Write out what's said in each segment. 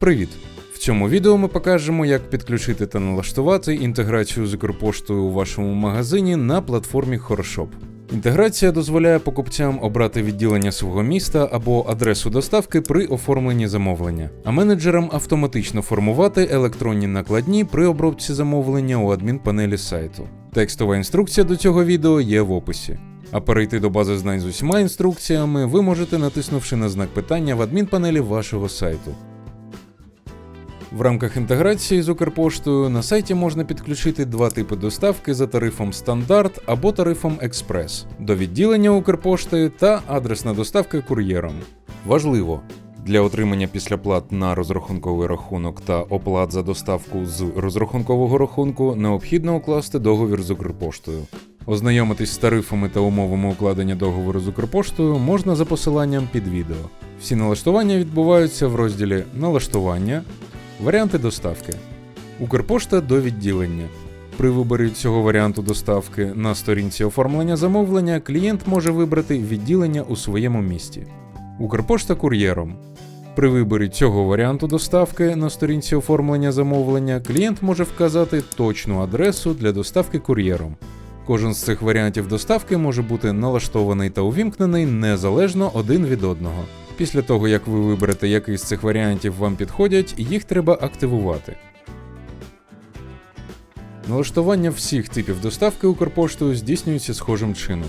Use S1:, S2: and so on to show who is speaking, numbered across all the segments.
S1: Привіт! В цьому відео ми покажемо, як підключити та налаштувати інтеграцію з Укрпоштою у вашому магазині на платформі Хорошоп. Інтеграція дозволяє покупцям обрати відділення свого міста або адресу доставки при оформленні замовлення, а менеджерам автоматично формувати електронні накладні при обробці замовлення у адмінпанелі сайту. Текстова інструкція до цього відео є в описі. А перейти до бази знань з усіма інструкціями ви можете натиснувши на знак питання в адмінпанелі вашого сайту. В рамках інтеграції з Укрпоштою на сайті можна підключити два типи доставки за тарифом стандарт або тарифом експрес до відділення Укрпошти та адресна доставка кур'єром. Важливо! Для отримання післяплат на розрахунковий рахунок та оплат за доставку з розрахункового рахунку необхідно укласти договір з Укрпоштою. Ознайомитись з тарифами та умовами укладення договору з Укрпоштою можна за посиланням під відео. Всі налаштування відбуваються в розділі Налаштування, Варіанти доставки. Укрпошта до відділення. При виборі цього варіанту доставки на сторінці оформлення замовлення клієнт може вибрати відділення у своєму місті. Укрпошта кур'єром. При виборі цього варіанту доставки на сторінці оформлення замовлення клієнт може вказати точну адресу для доставки кур'єром. Кожен з цих варіантів доставки може бути налаштований та увімкнений незалежно один від одного. Після того, як ви виберете, який з цих варіантів вам підходять, їх треба активувати. Налаштування всіх типів доставки Укрпоштою здійснюється схожим чином.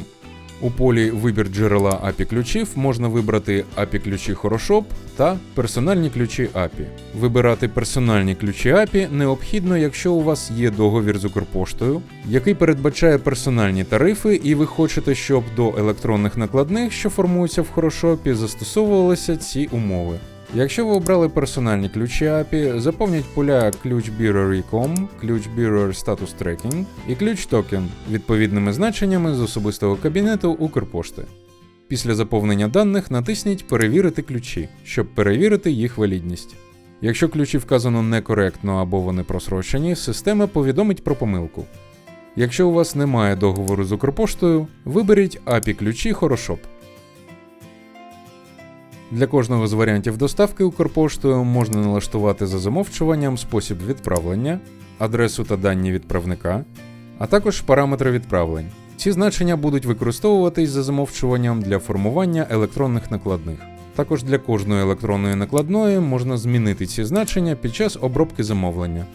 S1: У полі Вибір джерела API ключів можна вибрати API ключі Хорошоп та персональні ключі API. Вибирати персональні ключі API необхідно, якщо у вас є договір з Укрпоштою, який передбачає персональні тарифи, і ви хочете, щоб до електронних накладних, що формуються в Хорошопі, застосовувалися ці умови. Якщо ви обрали персональні ключі API, заповніть поля ключ Bearer.com, ключ Bearer Status Tracking і ключ токен відповідними значеннями з особистого кабінету Укрпошти. Після заповнення даних натисніть Перевірити ключі, щоб перевірити їх валідність. Якщо ключі вказано некоректно або вони просрочені, система повідомить про помилку. Якщо у вас немає договору з Укрпоштою, виберіть API ключі Хорошоп. Для кожного з варіантів доставки Укрпоштою можна налаштувати за замовчуванням спосіб відправлення, адресу та дані відправника, а також параметри відправлень. Ці значення будуть використовуватись за замовчуванням для формування електронних накладних. Також для кожної електронної накладної можна змінити ці значення під час обробки замовлення.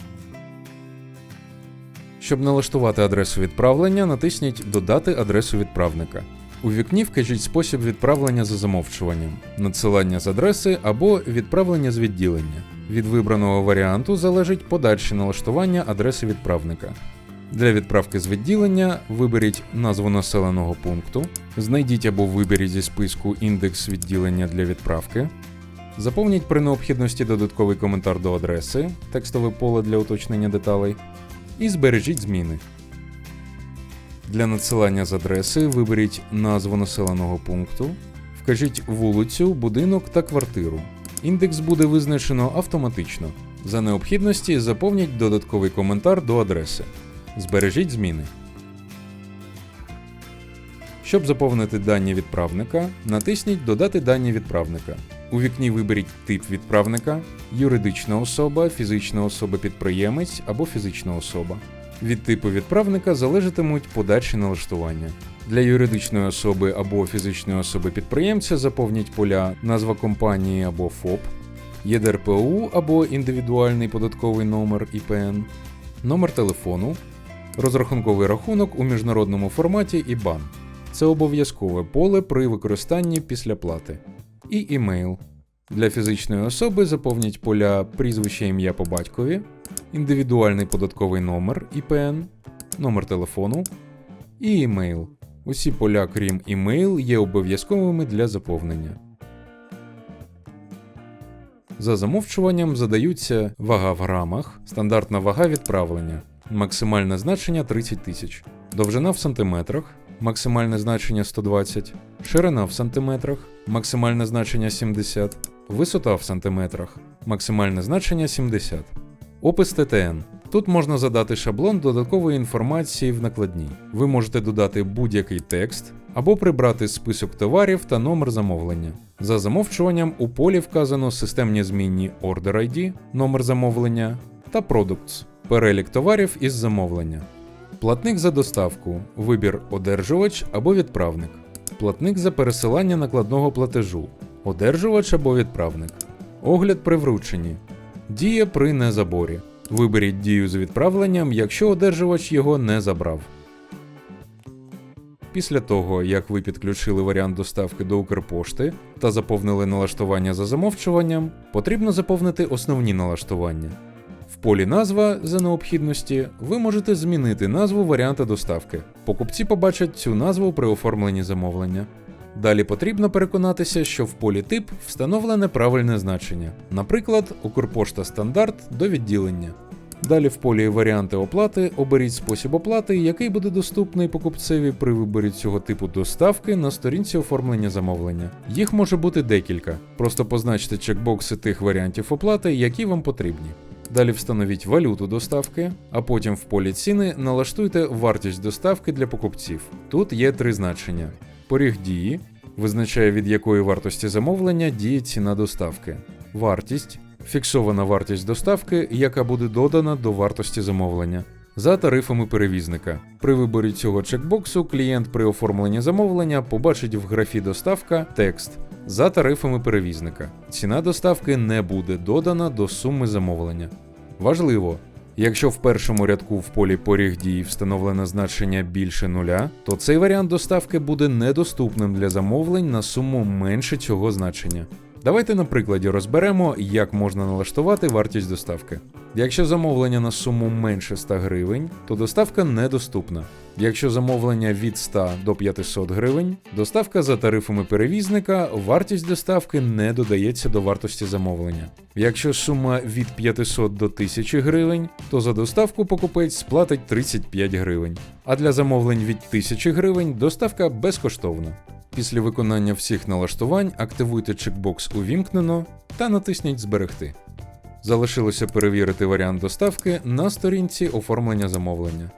S1: Щоб налаштувати адресу відправлення, натисніть Додати адресу відправника. У вікні вкажіть спосіб відправлення за замовчуванням, надсилання з адреси або відправлення з відділення. Від вибраного варіанту залежить подальше налаштування адреси відправника. Для відправки з відділення виберіть назву населеного пункту, знайдіть або виберіть зі списку індекс відділення для відправки, заповніть при необхідності додатковий коментар до адреси, текстове поле для уточнення деталей, і збережіть зміни. Для надсилання з адреси виберіть назву населеного пункту, вкажіть вулицю, будинок та квартиру. Індекс буде визначено автоматично. За необхідності заповніть додатковий коментар до адреси. Збережіть зміни. Щоб заповнити дані відправника, натисніть Додати дані відправника. У вікні виберіть тип відправника, юридична особа, фізична особа-підприємець або фізична особа. Від типу відправника залежатимуть подальші налаштування. Для юридичної особи або фізичної особи підприємця заповніть поля назва компанії або ФОП, ЄДРПУ або індивідуальний податковий номер ІПН, номер телефону, розрахунковий рахунок у міжнародному форматі ІБАН. Це обов'язкове поле при використанні після плати. І імейл. Для фізичної особи заповніть поля прізвище ім'я по батькові, індивідуальний податковий номер ІПН, номер телефону і імейл. Усі поля, крім імейл, є обов'язковими для заповнення. За замовчуванням задаються вага в грамах, стандартна вага відправлення, максимальне значення 30 тисяч, довжина в сантиметрах, максимальне значення 120, ширина в сантиметрах, максимальне значення 70, висота в сантиметрах, максимальне значення 70. Опис ТТН. Тут можна задати шаблон додаткової інформації в накладній. Ви можете додати будь-який текст або прибрати список товарів та номер замовлення. За замовчуванням у полі вказано системні змінні Order ID, номер замовлення та Products – перелік товарів із замовлення. Платник за доставку вибір одержувач або відправник. Платник за пересилання накладного платежу, одержувач або відправник. Огляд при врученні. Дія при незаборі. Виберіть дію з відправленням, якщо одержувач його не забрав. Після того, як ви підключили варіант доставки до Укрпошти та заповнили налаштування за замовчуванням, потрібно заповнити основні налаштування. В полі назва за необхідності ви можете змінити назву варіанта доставки. Покупці побачать цю назву при оформленні замовлення. Далі потрібно переконатися, що в полі тип встановлене правильне значення, наприклад, Укрпошта стандарт до відділення. Далі в полі варіанти оплати оберіть спосіб оплати, який буде доступний покупцеві при виборі цього типу доставки на сторінці оформлення замовлення. Їх може бути декілька. Просто позначте чекбокси тих варіантів оплати, які вам потрібні. Далі встановіть валюту доставки, а потім в полі ціни налаштуйте вартість доставки для покупців. Тут є три значення: поріг дії визначає від якої вартості замовлення діє ціна доставки, вартість фіксована вартість доставки, яка буде додана до вартості замовлення. За тарифами перевізника. При виборі цього чекбоксу клієнт при оформленні замовлення побачить в графі доставка текст за тарифами перевізника. Ціна доставки не буде додана до суми замовлення. Важливо, якщо в першому рядку в полі поріг дії встановлене значення більше нуля, то цей варіант доставки буде недоступним для замовлень на суму менше цього значення. Давайте на прикладі розберемо, як можна налаштувати вартість доставки. Якщо замовлення на суму менше 100 гривень, то доставка недоступна. Якщо замовлення від 100 до 500 гривень, доставка за тарифами перевізника, вартість доставки не додається до вартості замовлення. Якщо сума від 500 до 1000 гривень, то за доставку покупець сплатить 35 гривень. А для замовлень від 1000 гривень доставка безкоштовна. Після виконання всіх налаштувань активуйте чекбокс Увімкнено та натисніть Зберегти. Залишилося перевірити варіант доставки на сторінці оформлення замовлення.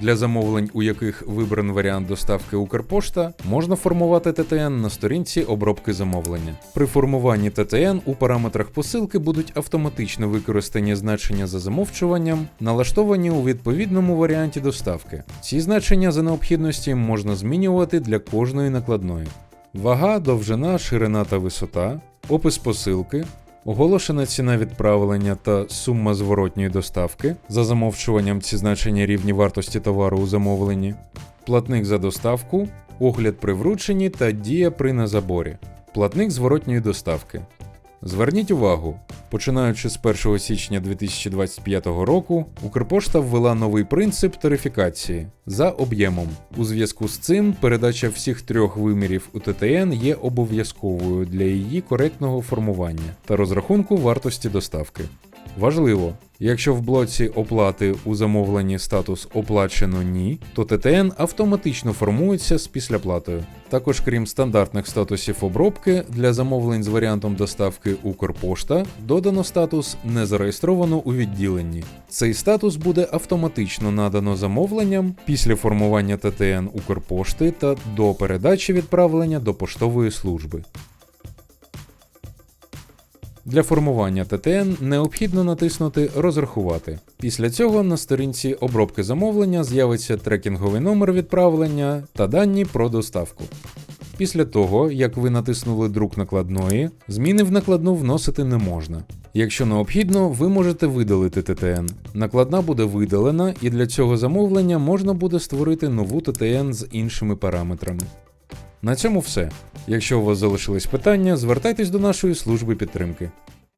S1: Для замовлень, у яких вибраний варіант доставки Укрпошта, можна формувати ТТН на сторінці обробки замовлення. При формуванні ТТН у параметрах посилки будуть автоматично використані значення за замовчуванням, налаштовані у відповідному варіанті доставки. Ці значення за необхідності можна змінювати для кожної накладної. Вага, довжина, ширина та висота, опис посилки, Оголошена ціна відправлення та сума зворотньої доставки. За замовчуванням ці значення рівні вартості товару у замовленні, платник за доставку, огляд при врученні та дія при незаборі, платник зворотньої доставки. Зверніть увагу, починаючи з 1 січня 2025 року, Укрпошта ввела новий принцип тарифікації за об'ємом. У зв'язку з цим передача всіх трьох вимірів у ТТН є обов'язковою для її коректного формування та розрахунку вартості доставки. Важливо, якщо в блоці оплати у замовленні статус оплачено ні, то ТТН автоматично формується з післяплатою. Також, крім стандартних статусів обробки, для замовлень з варіантом доставки Укрпошта додано статус не зареєстровано у відділенні. Цей статус буде автоматично надано замовленням після формування ТТН Укрпошти та до передачі відправлення до поштової служби. Для формування ТТН необхідно натиснути Розрахувати. Після цього на сторінці обробки замовлення з'явиться трекінговий номер відправлення та дані про доставку. Після того, як ви натиснули друк накладної, зміни в накладну вносити не можна. Якщо необхідно, ви можете видалити ТТН. Накладна буде видалена, і для цього замовлення можна буде створити нову ТТН з іншими параметрами. На цьому все. Якщо у вас залишились питання, звертайтесь до нашої служби підтримки.